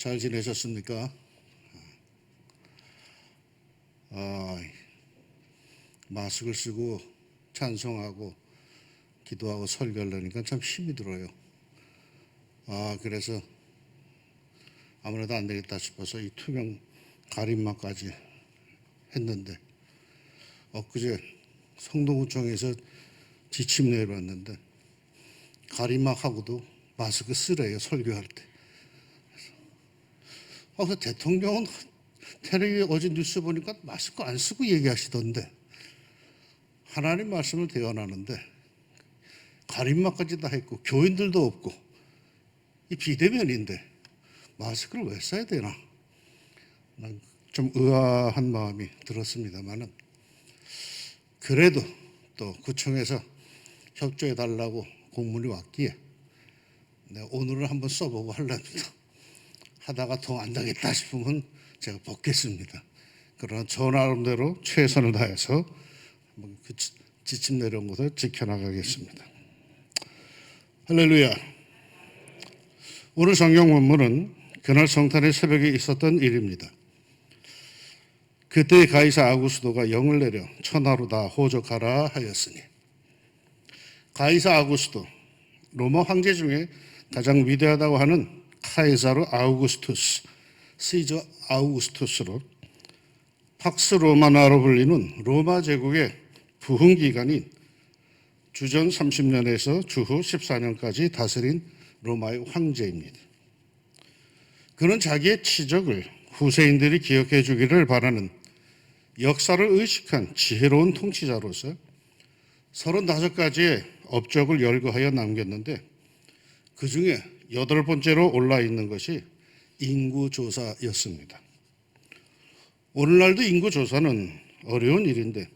잘 지내셨습니까? 아, 마스크를 쓰고 찬송하고 기도하고 설교하려니까 참 힘이 들어요. 아, 그래서 아무래도 안 되겠다 싶어서 이 투명 가림막까지 했는데 엊그제 성동구청에서 지침 내려왔는데 가림막하고도 마스크 쓰래요 설교할 때. 아, 그 대통령은 텔레비 어제 뉴스 보니까 마스크 안 쓰고 얘기하시던데 하나님 말씀을 대언하는데 가림막까지 다 했고 교인들도 없고 이 비대면인데 마스크를 왜 써야 되나? 난좀 의아한 마음이 들었습니다만은 그래도 또 구청에서 협조해 달라고 공문이 왔기에 내가 오늘은 한번 써보고 할랍니다. 하다가 더 안 되겠다 싶으면 제가 벗겠습니다. 그러나 저 나름대로 최선을 다해서 그 지- 지침 내려온 것을 지켜나가겠습니다. 할렐루야. 오늘 성경 본문은 그날 성탄의 새벽에 있었던 일입니다. 그때 가이사 아구스도가 영을 내려 천하로 다 호적하라 하였으니 가이사 아구스도 로마 황제 중에 가장 위대하다고 하는 카이사르 아우구스투스 시저 아우구스투스로 팍스 로마나로 불리는 로마 제국의 부흥 기간인 주전 30년에서 주후 14년까지 다스린 로마의 황제입니다. 그는 자기의 치적을 후세인들이 기억해 주기를 바라는 역사를 의식한 지혜로운 통치자로서 35가지의 업적을 열거하여 남겼는데 그 중에 여덟 번째로 올라 있는 것이 인구조사였습니다. 오늘날도 인구조사는 어려운 일인데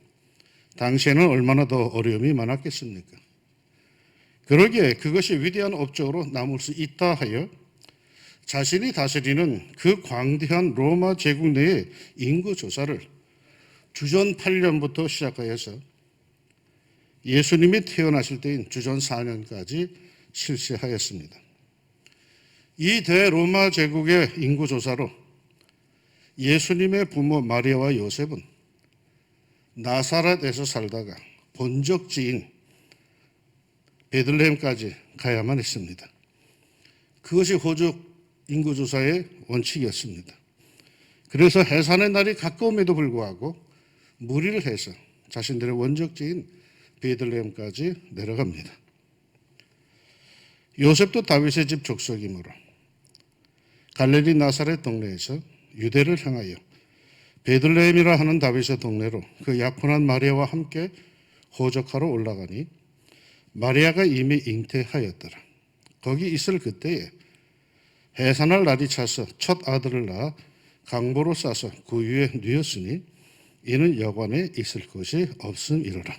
당시에는 얼마나 더 어려움이 많았겠습니까? 그러기에 그것이 위대한 업적으로 남을 수 있다 하여 자신이 다스리는 그 광대한 로마 제국 내의 인구조사를 주전 8년부터 시작하여서 예수님이 태어나실 때인 주전 4년까지 실시하였습니다. 이 대로마 제국의 인구 조사로 예수님의 부모 마리아와 요셉은 나사렛에서 살다가 본적지인 베들레헴까지 가야만 했습니다. 그것이 호주 인구 조사의 원칙이었습니다. 그래서 해산의 날이 가까움에도 불구하고 무리를 해서 자신들의 원적지인 베들레헴까지 내려갑니다. 요셉도 다윗의 집 족속이므로 갈릴리 나사렛 동네에서 유대를 향하여 베들레헴이라 하는 다윗의 동네로 그 약혼한 마리아와 함께 호적하러 올라가니 마리아가 이미 잉태하였더라. 거기 있을 그때에 해산할 날이 차서 첫 아들을 낳아 강보로 싸서 그 위에 뉘었으니 이는 여관에 있을 것이 없음이로라.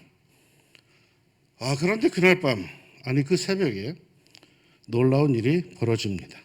아 그런데 그날 밤 아니 그 새벽에 놀라운 일이 벌어집니다.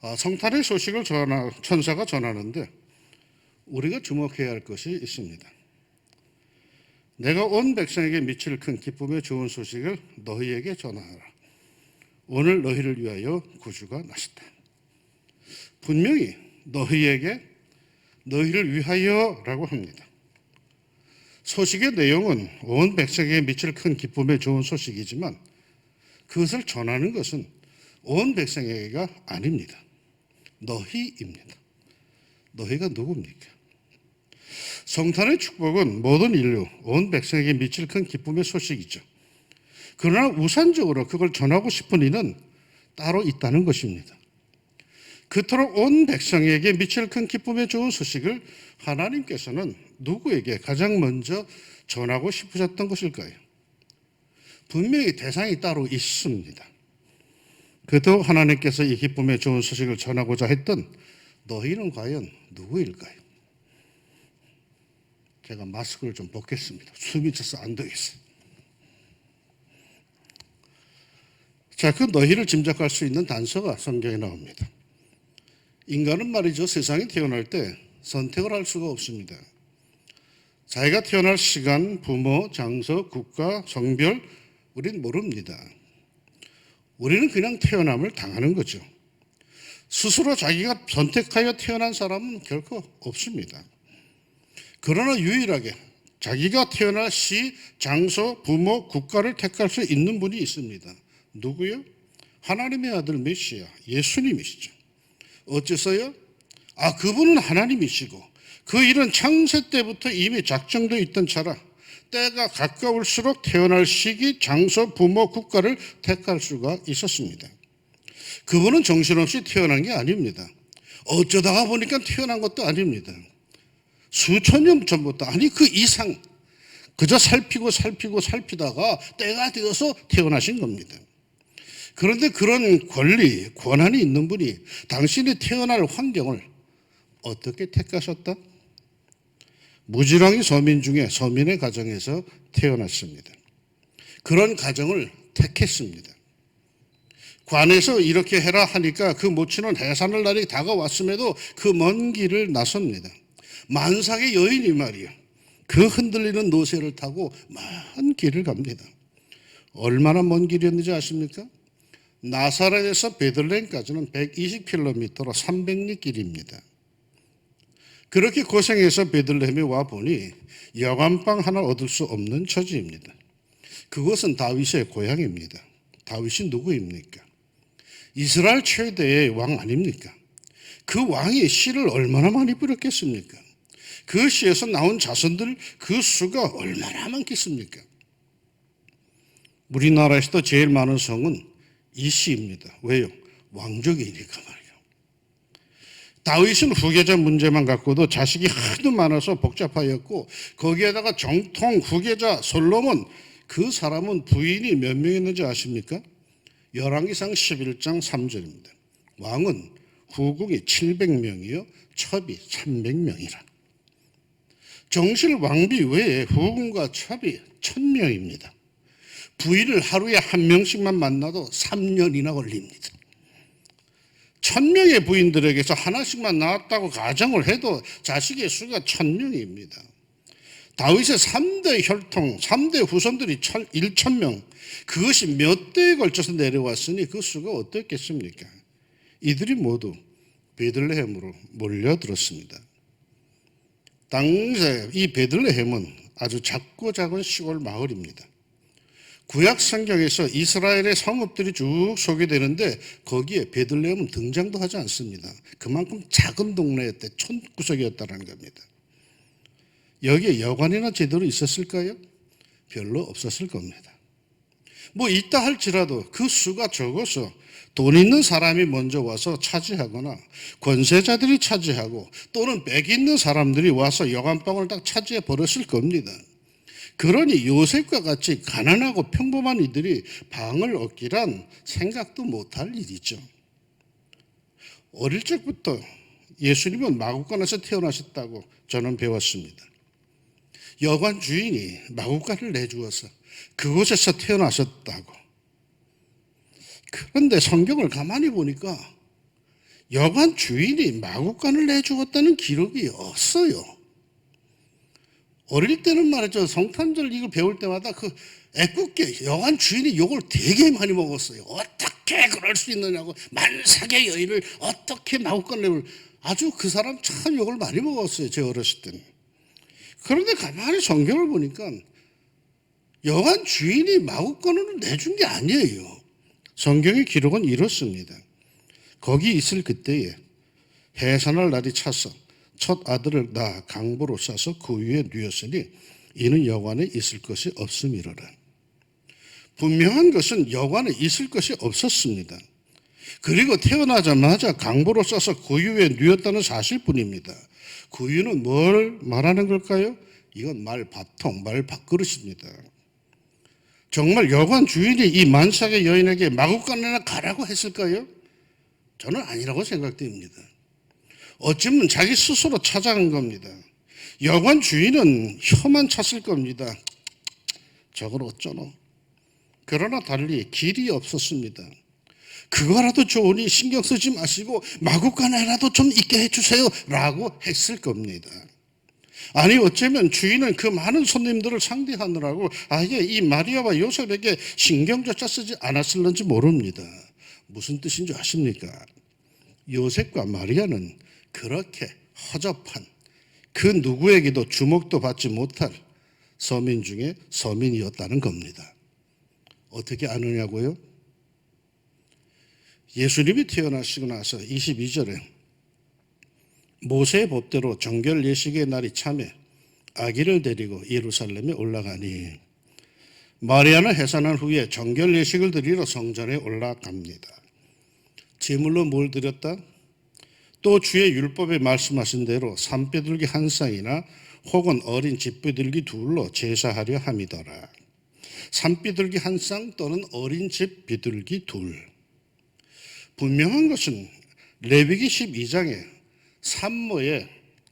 성탄의 소식을 전하, 천사가 전하는데 우리가 주목해야 할 것이 있습니다. 내가 온 백성에게 미칠 큰 기쁨의 좋은 소식을 너희에게 전하라. 오늘 너희를 위하여 구주가 나셨다. 분명히 너희에게 너희를 위하여라고 합니다. 소식의 내용은 온 백성에게 미칠 큰 기쁨의 좋은 소식이지만 그것을 전하는 것은 온 백성에게가 아닙니다. 너희입니다. 너희가 누굽니까? 성탄의 축복은 모든 인류, 온 백성에게 미칠 큰 기쁨의 소식이죠. 그러나 우선적으로 그걸 전하고 싶은 이는 따로 있다는 것입니다. 그토록 온 백성에게 미칠 큰 기쁨의 좋은 소식을 하나님께서는 누구에게 가장 먼저 전하고 싶으셨던 것일까요? 분명히 대상이 따로 있습니다. 그도 하나님께서 이 기쁨의 좋은 소식을 전하고자 했던 너희는 과연 누구일까요? 제가 마스크를 좀 벗겠습니다. 숨이 차서 안 되겠어요. 자, 그 너희를 짐작할 수 있는 단서가 성경에 나옵니다. 인간은 말이죠. 세상에 태어날 때 선택을 할 수가 없습니다. 자기가 태어날 시간, 부모, 장소, 국가, 성별, 우린 모릅니다. 우리는 그냥 태어남을 당하는 거죠. 스스로 자기가 선택하여 태어난 사람은 결코 없습니다. 그러나 유일하게 자기가 태어날 시, 장소, 부모, 국가를 택할 수 있는 분이 있습니다. 누구요? 하나님의 아들 메시아, 예수님이시죠. 어째서요? 아, 그분은 하나님이시고 그 일은 창세 때부터 이미 작정되어 있던 차라 때가 가까울수록 태어날 시기, 장소, 부모, 국가를 택할 수가 있었습니다. 그분은 정신없이 태어난 게 아닙니다. 어쩌다가 보니까 태어난 것도 아닙니다. 수천 년 전부터 아니 그 이상 그저 살피고 살피고 살피다가 때가 되어서 태어나신 겁니다. 그런데 그런 권리, 권한이 있는 분이 당신이 태어날 환경을 어떻게 택하셨다? 무지랑이 서민 중에 서민의 가정에서 태어났습니다. 그런 가정을 택했습니다. 관에서 이렇게 해라 하니까 그 모친은 해산을 날이 다가왔음에도 그 먼 길을 나섭니다. 만삭의 여인이 말이요. 그 흔들리는 노새를 타고 먼 길을 갑니다. 얼마나 먼 길이었는지 아십니까? 나사렛에서 베들레헴까지는 120km로 300리 길입니다. 그렇게 고생해서 베들레헴에 와 보니 여관방 하나 얻을 수 없는 처지입니다. 그것은 다윗의 고향입니다. 다윗이 누구입니까? 이스라엘 최대의 왕 아닙니까? 그 왕이 씨를 얼마나 많이 뿌렸겠습니까? 그 씨에서 나온 자손들 그 수가 얼마나 많겠습니까? 우리나라에서도 제일 많은 성은 이 씨입니다. 왜요? 왕족이니까 말이에요. 다윗은 후계자 문제만 갖고도 자식이 하도 많아서 복잡하였고 거기에다가 정통 후계자 솔로몬 그 사람은 부인이 몇 명 있는지 아십니까? 열왕기상 11장 3절입니다. 왕은 후궁이 700명이요 첩이 300명이라. 정실 왕비 외에 후궁과 첩이 1000명입니다. 부인을 하루에 한 명씩만 만나도 3년이나 걸립니다. 천 명의 부인들에게서 하나씩만 낳았다고 가정을 해도 자식의 수가 천 명입니다. 다윗의 3대 혈통, 3대 후손들이 1천 명, 그것이 몇 대에 걸쳐서 내려왔으니 그 수가 어떻겠습니까? 이들이 모두 베들레헴으로 몰려들었습니다. 당시에 이 베들레헴은 아주 작고 작은 시골 마을입니다. 구약 성경에서 이스라엘의 성읍들이 쭉 소개되는데 거기에 베들레헴은 등장도 하지 않습니다. 그만큼 작은 동네였대 촌구석이었다는 겁니다. 여기에 여관이나 제대로 있었을까요? 별로 없었을 겁니다. 뭐 있다 할지라도 그 수가 적어서 돈 있는 사람이 먼저 와서 차지하거나 권세자들이 차지하고 또는 백 있는 사람들이 와서 여관방을 딱 차지해 버렸을 겁니다. 그러니 요셉과 같이 가난하고 평범한 이들이 방을 얻기란 생각도 못할 일이죠. 어릴 적부터 예수님은 마국간에서 태어나셨다고 저는 배웠습니다. 여관 주인이 마국간을 내주어서 그곳에서 태어나셨다고. 그런데 성경을 가만히 보니까 여관 주인이 마국간을 내주었다는 기록이 없어요. 어릴 때는 말이죠. 성탄절 이거 배울 때마다 그 애꿎게 여관 주인이 욕을 되게 많이 먹었어요. 어떻게 그럴 수 있느냐고 만삭의 여인을 어떻게 마구간내을 아주 그 사람 참 욕을 많이 먹었어요. 제 어렸을 때는. 그런데 가만히 성경을 보니까 여관 주인이 마구간을 내준 게 아니에요. 성경의 기록은 이렇습니다. 거기 있을 그때에 해산할 날이 차서 첫 아들을 낳아 강보로 싸서 그 위에 누였으니 이는 여관에 있을 것이 없음이로라. 분명한 것은 여관에 있을 것이 없었습니다. 그리고 태어나자마자 강보로 싸서 그 위에 누였다는 사실뿐입니다. 그 위는 뭘 말하는 걸까요? 이건 말밥통, 말밥그릇입니다. 정말 여관 주인이 이 만삭의 여인에게 마구간이나 가라고 했을까요? 저는 아니라고 생각됩니다. 어쩌면 자기 스스로 찾아간 겁니다. 여관 주인은 혀만 찼을 겁니다. 저걸 어쩌노? 그러나 달리 길이 없었습니다. 그거라도 좋으니 신경 쓰지 마시고 마구간에라도 좀 있게 해주세요. 라고 했을 겁니다. 아니 어쩌면 주인은 그 많은 손님들을 상대하느라고 아예 이 마리아와 요셉에게 신경조차 쓰지 않았을는지 모릅니다. 무슨 뜻인지 아십니까? 요셉과 마리아는 그렇게 허접한 그 누구에게도 주목도 받지 못할 서민 중에 서민이었다는 겁니다. 어떻게 아느냐고요? 예수님이 태어나시고 나서 22절에 모세의 법대로 정결 예식의 날이 참에 아기를 데리고 예루살렘에 올라가니 마리아는 해산한 후에 정결 예식을 드리러 성전에 올라갑니다. 제물로 뭘 드렸다? 또 주의 율법에 말씀하신 대로 산비둘기 한 쌍이나 혹은 어린 집비둘기 둘로 제사하려 함이더라. 산비둘기 한 쌍 또는 어린 집 비둘기 둘. 분명한 것은 레위기 12장에 산모의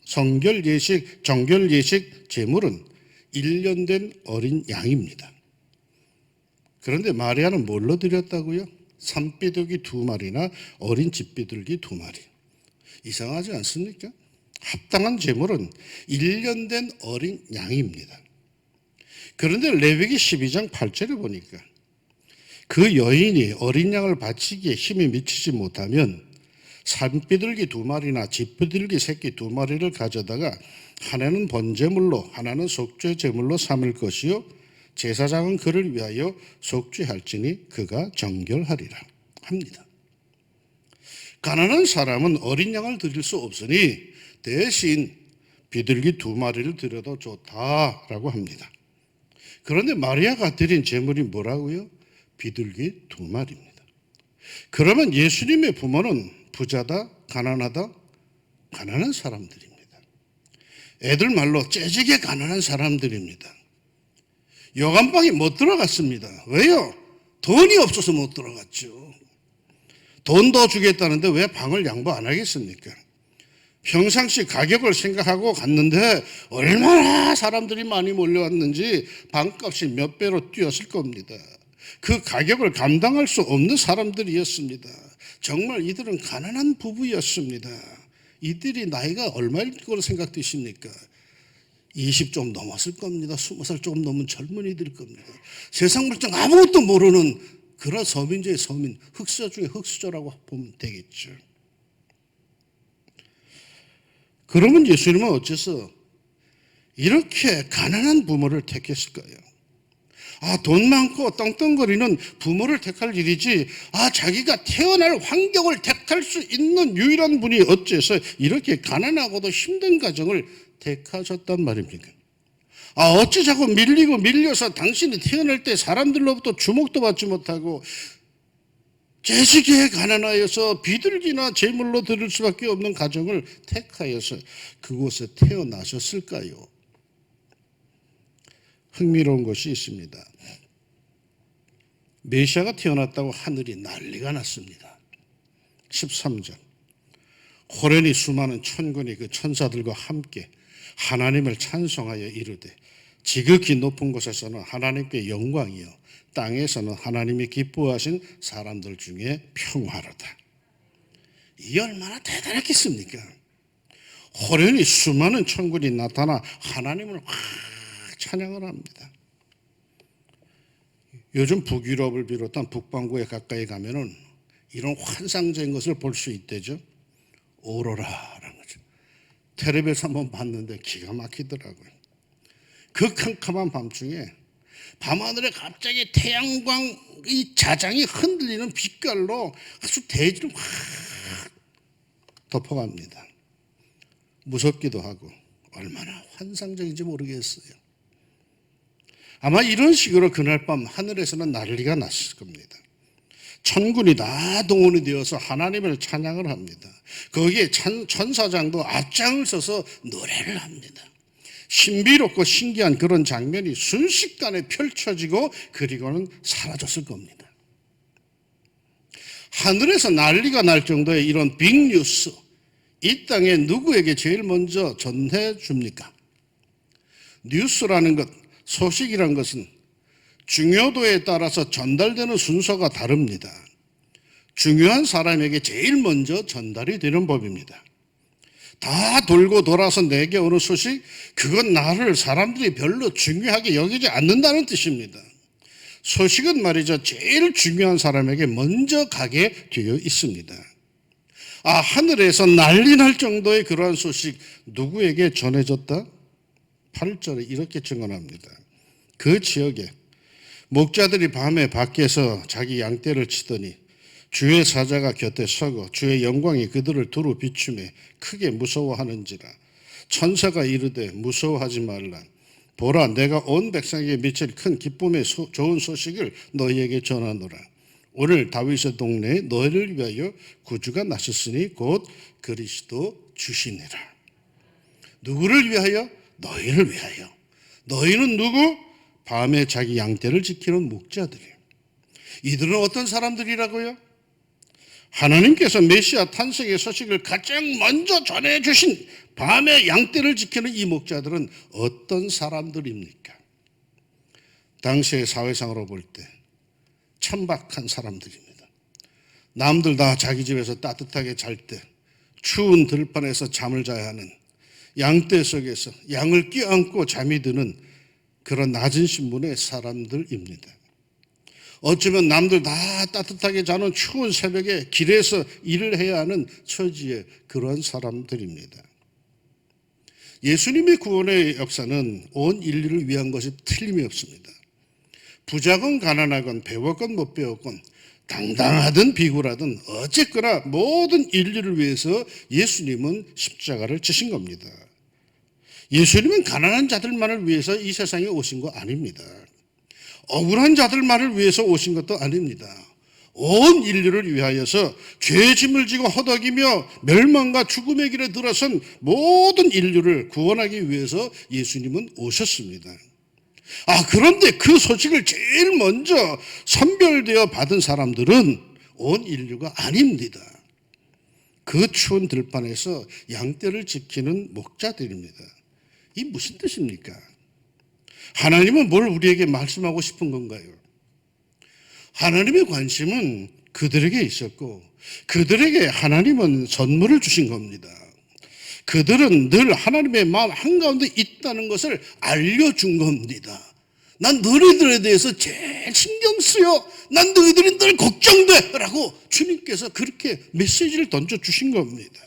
성결 예식, 정결 예식 제물은 1년 된 어린 양입니다. 그런데 마리아는 뭘로 드렸다고요? 산비둘기 두 마리나 어린 집비둘기 두 마리. 이상하지 않습니까? 합당한 제물은 1년 된 어린 양입니다. 그런데 레위기 12장 8절에 보니까 그 여인이 어린 양을 바치기에 힘이 미치지 못하면 산비둘기 두 마리나 집비둘기 새끼 두 마리를 가져다가 하나는 번제물로 하나는 속죄 제물로 삼을 것이요 제사장은 그를 위하여 속죄할지니 그가 정결하리라 합니다. 가난한 사람은 어린 양을 드릴 수 없으니 대신 비둘기 두 마리를 드려도 좋다라고 합니다. 그런데 마리아가 드린 제물이 뭐라고요? 비둘기 두 마리입니다. 그러면 예수님의 부모는 부자다, 가난하다, 가난한 사람들입니다. 애들 말로 째지게 가난한 사람들입니다. 요간방에 못 들어갔습니다. 왜요? 돈이 없어서 못 들어갔죠. 돈더 주겠다는데 왜 방을 양보 안 하겠습니까? 평상시 가격을 생각하고 갔는데 얼마나 사람들이 많이 몰려왔는지 방값이 몇 배로 뛰었을 겁니다. 그 가격을 감당할 수 없는 사람들이었습니다. 정말 이들은 가난한 부부였습니다. 이들이 나이가 얼마일 거로 생각되십니까? 20 좀 넘었을 겁니다. 20살 조금 넘은 젊은이들 겁니다. 세상 물정 아무것도 모르는 그런 서민 중의 서민, 흑수저 중에 흑수저라고 보면 되겠죠. 그러면 예수님은 어째서 이렇게 가난한 부모를 택했을까요? 아, 돈 많고 떵떵거리는 부모를 택할 일이지, 아, 자기가 태어날 환경을 택할 수 있는 유일한 분이 어째서 이렇게 가난하고도 힘든 가정을 택하셨단 말입니까? 아, 어찌 자꾸 밀리고 밀려서 당신이 태어날 때 사람들로부터 주목도 받지 못하고 재식에 가난하여서 비둘기나 제물로 드릴 수밖에 없는 가정을 택하여서 그곳에 태어나셨을까요? 흥미로운 것이 있습니다. 메시아가 태어났다고 하늘이 난리가 났습니다. 13절. 호련히 수많은 천군이 그 천사들과 함께 하나님을 찬송하여 이르되 지극히 높은 곳에서는 하나님께 영광이요 땅에서는 하나님이 기뻐하신 사람들 중에 평화로다. 이 얼마나 대단했겠습니까? 호련히 수많은 천군이 나타나 하나님을 확 찬양을 합니다. 요즘 북유럽을 비롯한 북반구에 가까이 가면은 이런 환상적인 것을 볼 수 있대죠. 거죠. 텔레비에서 한번 봤는데 기가 막히더라고요. 그 캄캄한 밤중에 밤하늘에 갑자기 태양광 이 자장이 흔들리는 빛깔로 아주 대지를 확 덮어갑니다. 무섭기도 하고 얼마나 환상적인지 모르겠어요. 아마 이런 식으로 그날 밤 하늘에서는 난리가 났을 겁니다. 천군이 다 동원이 되어서 하나님을 찬양을 합니다. 거기에 천사장도 앞장을 서서 노래를 합니다. 신비롭고 신기한 그런 장면이 순식간에 펼쳐지고 그리고는 사라졌을 겁니다. 하늘에서 난리가 날 정도의 이런 빅뉴스, 이 땅에 누구에게 제일 먼저 전해 줍니까? 뉴스라는 것, 소식이란 것은 중요도에 따라서 전달되는 순서가 다릅니다. 중요한 사람에게 제일 먼저 전달이 되는 법입니다. 다 돌고 돌아서 내게 오는 소식, 그건 나를 사람들이 별로 중요하게 여기지 않는다는 뜻입니다. 소식은 말이죠. 제일 중요한 사람에게 먼저 가게 되어 있습니다. 아, 하늘에서 난리 날 정도의 그러한 소식 누구에게 전해졌다? 8절에 이렇게 증언합니다. 그 지역에 목자들이 밤에 밖에서 자기 양떼를 치더니 주의 사자가 곁에 서고 주의 영광이 그들을 두루 비추매 크게 무서워하는지라. 천사가 이르되 무서워하지 말라. 보라 내가 온 백성에게 미칠 큰 기쁨의 소, 좋은 소식을 너희에게 전하노라. 오늘 다윗의 동네에 너희를 위하여 구주가 나셨으니 곧 그리스도 주시니라. 누구를 위하여? 너희를 위하여. 너희는 누구 밤에 자기 양떼를 지키는 목자들이에요 이들은 어떤 사람들이라고요? 하나님께서 메시아 탄생의 소식을 가장 먼저 전해주신 밤에 양떼를 지키는 이 목자들은 어떤 사람들입니까? 당시의 사회상으로 볼 때 천박한 사람들입니다. 남들 다 자기 집에서 따뜻하게 잘 때 추운 들판에서 잠을 자야 하는 양떼 속에서 양을 껴안고 잠이 드는 그런 낮은 신분의 사람들입니다. 어쩌면 남들 다 따뜻하게 자는 추운 새벽에 길에서 일을 해야 하는 처지의 그런 사람들입니다. 예수님의 구원의 역사는 온 인류를 위한 것이 틀림이 없습니다. 부자건 가난하건 배웠건 못 배웠건 당당하든 비굴하든 어쨌거나 모든 인류를 위해서 예수님은 십자가를 지신 겁니다. 예수님은 가난한 자들만을 위해서 이 세상에 오신 거 아닙니다. 억울한 자들만을 위해서 오신 것도 아닙니다. 온 인류를 위하여서 죄짐을 지고 허덕이며 멸망과 죽음의 길에 들어선 모든 인류를 구원하기 위해서 예수님은 오셨습니다. 아, 그런데 그 소식을 제일 먼저 선별되어 받은 사람들은 온 인류가 아닙니다. 그 추운 들판에서 양떼를 지키는 목자들입니다. 이 무슨 뜻입니까? 하나님은 뭘 우리에게 말씀하고 싶은 건가요? 하나님의 관심은 그들에게 있었고 그들에게 하나님은 선물을 주신 겁니다. 그들은 늘 하나님의 마음 한가운데 있다는 것을 알려준 겁니다. 난 너희들에 대해서 제일 신경 쓰여. 난 너희들이 늘 걱정돼. 라고 주님께서 그렇게 메시지를 던져주신 겁니다.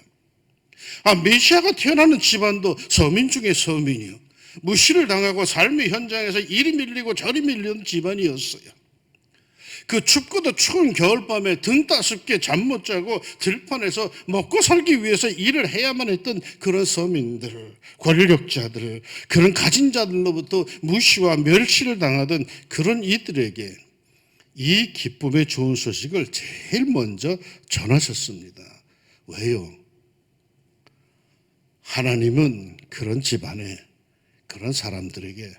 아, 메시아가 태어나는 집안도 서민 중에 서민이요. 무시를 당하고 삶의 현장에서 이리 밀리고 저리 밀리는 집안이었어요. 그 춥고도 추운 겨울밤에 등 따숩게 잠 못 자고 들판에서 먹고 살기 위해서 일을 해야만 했던 그런 서민들, 권력자들, 그런 가진 자들로부터 무시와 멸시를 당하던 그런 이들에게 이 기쁨의 좋은 소식을 제일 먼저 전하셨습니다. 왜요? 하나님은 그런 집안에 그런 사람들에게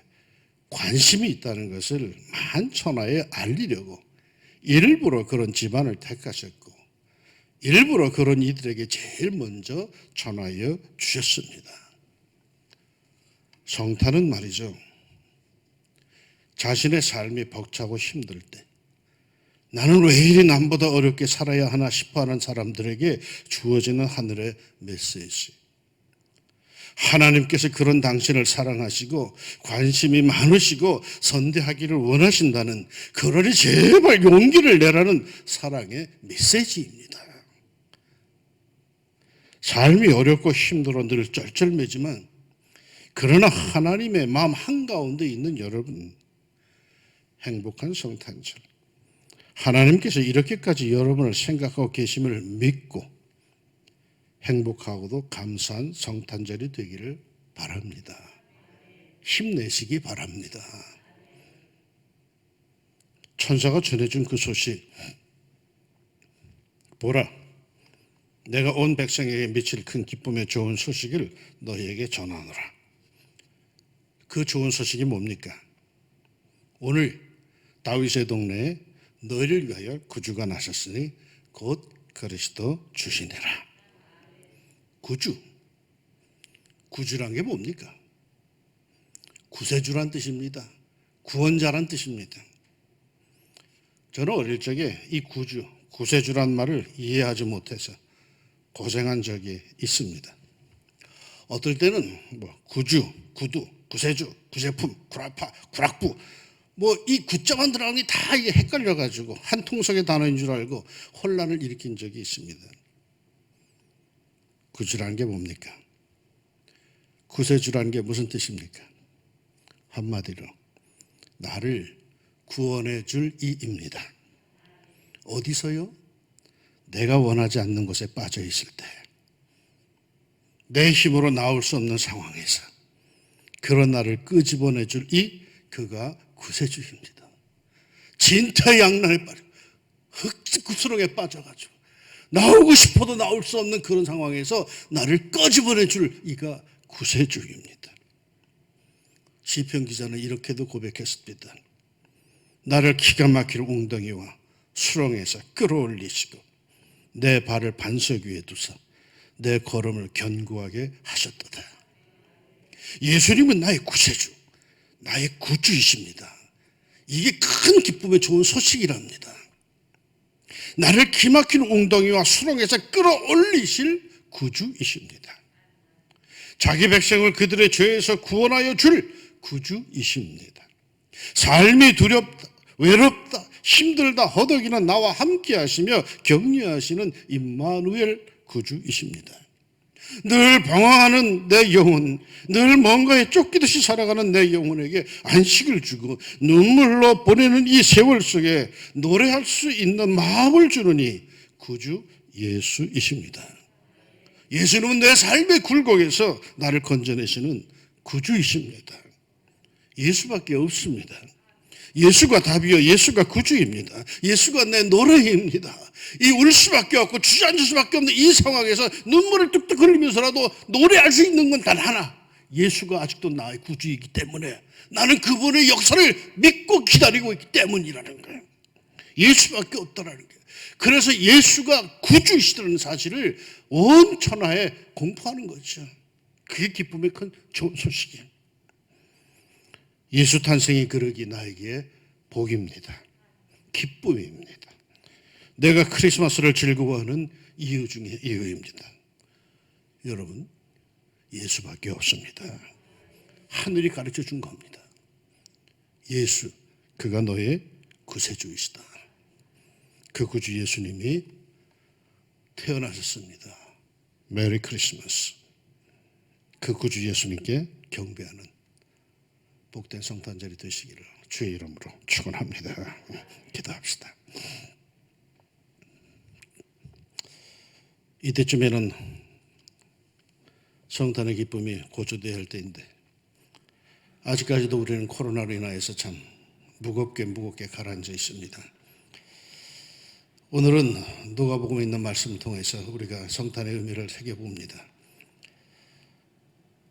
관심이 있다는 것을 만천하에 알리려고 일부러 그런 집안을 택하셨고 일부러 그런 이들에게 제일 먼저 전하여 주셨습니다. 성탄은 말이죠. 자신의 삶이 벅차고 힘들 때 나는 왜 이리 남보다 어렵게 살아야 하나 싶어 하는 사람들에게 주어지는 하늘의 메시지. 하나님께서 그런 당신을 사랑하시고 관심이 많으시고 선대하기를 원하신다는 그러니 제발 용기를 내라는 사랑의 메시지입니다. 삶이 어렵고 힘들어 늘 쩔쩔매지만 그러나 하나님의 마음 한가운데 있는 여러분 행복한 성탄절 하나님께서 이렇게까지 여러분을 생각하고 계심을 믿고 행복하고도 감사한 성탄절이 되기를 바랍니다. 힘내시기 바랍니다. 천사가 전해준 그 소식, 보라, 내가 온 백성에게 미칠 큰 기쁨의 좋은 소식을 너희에게 전하노라. 그 좋은 소식이 뭡니까? 오늘 다윗의 동네에 너희를 위하여 구주가 나셨으니 곧 그리스도 주시니라. 구주. 구주란 게 뭡니까? 구세주란 뜻입니다. 구원자란 뜻입니다. 저는 어릴 적에 이 구주, 구세주란 말을 이해하지 못해서 고생한 적이 있습니다. 어떨 때는 뭐 구주, 구두, 구세주, 구제품, 구라파, 구락부 뭐 이 구자만 들어가니 다 이게 헷갈려 가지고 한 통속의 단어인 줄 알고 혼란을 일으킨 적이 있습니다. 구주라는 게 뭡니까? 구세주라는 게 무슨 뜻입니까? 한마디로 나를 구원해 줄 이입니다. 어디서요? 내가 원하지 않는 곳에 빠져 있을 때, 내 힘으로 나올 수 없는 상황에서 그런 나를 끄집어내 줄 이 그가 구세주입니다. 진퇴양난에 빠져 흑수렁에 빠져가지고 나오고 싶어도 나올 수 없는 그런 상황에서 나를 꺼집어내 줄 이가 구세주입니다. 시편 기자는 이렇게도 고백했습니다. 나를 기가 막힐 웅덩이와 수렁에서 끌어올리시고 내 발을 반석 위에 두사 내 걸음을 견고하게 하셨도다. 예수님은 나의 구세주, 나의 구주이십니다. 이게 큰 기쁨의 좋은 소식이랍니다. 나를 기막힌 웅덩이와 수렁에서 끌어올리실 구주이십니다. 자기 백성을 그들의 죄에서 구원하여 줄 구주이십니다. 삶이 두렵다, 외롭다, 힘들다, 허덕이는 나와 함께 하시며 격려하시는 임마누엘 구주이십니다. 늘 방황하는 내 영혼, 늘 뭔가에 쫓기듯이 살아가는 내 영혼에게 안식을 주고 눈물로 보내는 이 세월 속에 노래할 수 있는 마음을 주느니 구주 예수이십니다. 예수님은 내 삶의 굴곡에서 나를 건져내시는 구주이십니다. 예수밖에 없습니다. 예수가 답이요. 예수가 구주입니다. 예수가 내 노래입니다. 이 울 수밖에 없고 주저앉을 수밖에 없는 이 상황에서 눈물을 뚝뚝 흘리면서라도 노래할 수 있는 건 단 하나. 예수가 아직도 나의 구주이기 때문에 나는 그분의 역사를 믿고 기다리고 있기 때문이라는 거예요. 예수밖에 없다라는 거예요. 그래서 예수가 구주이시다는 사실을 온 천하에 공포하는 거죠. 그게 기쁨의 큰 좋은 소식이에요. 예수 탄생이 그러기 나에게 복입니다. 기쁨입니다. 내가 크리스마스를 즐거워하는 이유 중에 이유입니다. 여러분, 예수밖에 없습니다. 하늘이 가르쳐 준 겁니다. 예수, 그가 너의 구세주이시다. 그 구주 예수님이 태어나셨습니다. 메리 크리스마스. 그 구주 예수님께 경배하는 복된 성탄절이 되시기를 주의 이름으로 축원합니다. 기도합시다. 이때쯤에는 성탄의 기쁨이 고조되어야 할 때인데 아직까지도 우리는 코로나로 인하여서 참 무겁게 무겁게 가라앉아 있습니다. 오늘은 누가복음에 있는 말씀을 통해서 우리가 성탄의 의미를 새겨봅니다.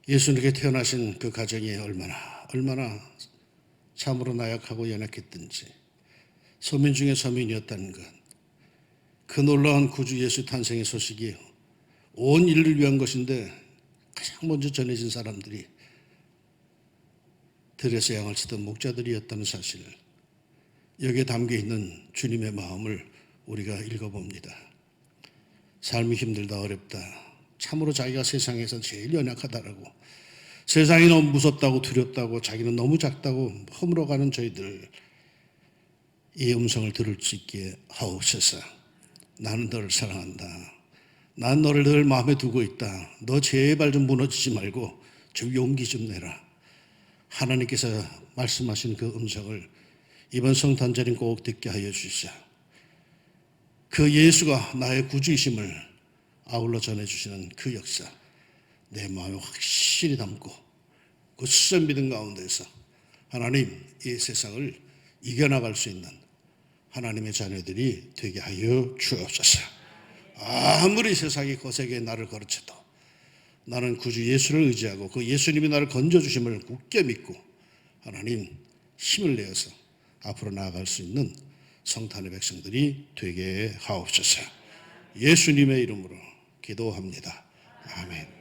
예수님께 태어나신 그 가정이 얼마나 얼마나 참으로 나약하고 연약했든지 서민 중에 서민이었다는 것. 그 놀라운 구주 예수 탄생의 소식이 온 인류를 위한 것인데 가장 먼저 전해진 사람들이 들에서 양을 치던 목자들이었다는 사실. 여기에 담겨 있는 주님의 마음을 우리가 읽어봅니다. 삶이 힘들다 어렵다. 참으로 자기가 세상에서 제일 연약하다라고 세상이 너무 무섭다고 두렵다고 자기는 너무 작다고 허물어가는 저희들 이 음성을 들을 수 있게 하옵소서. 나는 너를 사랑한다. 난 너를 늘 마음에 두고 있다. 너 제발 좀 무너지지 말고 좀 용기 좀 내라. 하나님께서 말씀하신 그 음성을 이번 성탄절인 꼭 듣게 하여 주시자. 그 예수가 나의 구주이심을 아울러 전해주시는 그 역사, 내 마음에 확실히 담고 그 수전 믿음 가운데서 하나님 이 세상을 이겨나갈 수 있는 하나님의 자녀들이 되게 하여 주옵소서. 아무리 세상이 거세게 나를 거르쳐도 나는 구주 예수를 의지하고 그 예수님이 나를 건져주심을 굳게 믿고 하나님 힘을 내어서 앞으로 나아갈 수 있는 성탄의 백성들이 되게 하옵소서. 예수님의 이름으로 기도합니다. 아멘.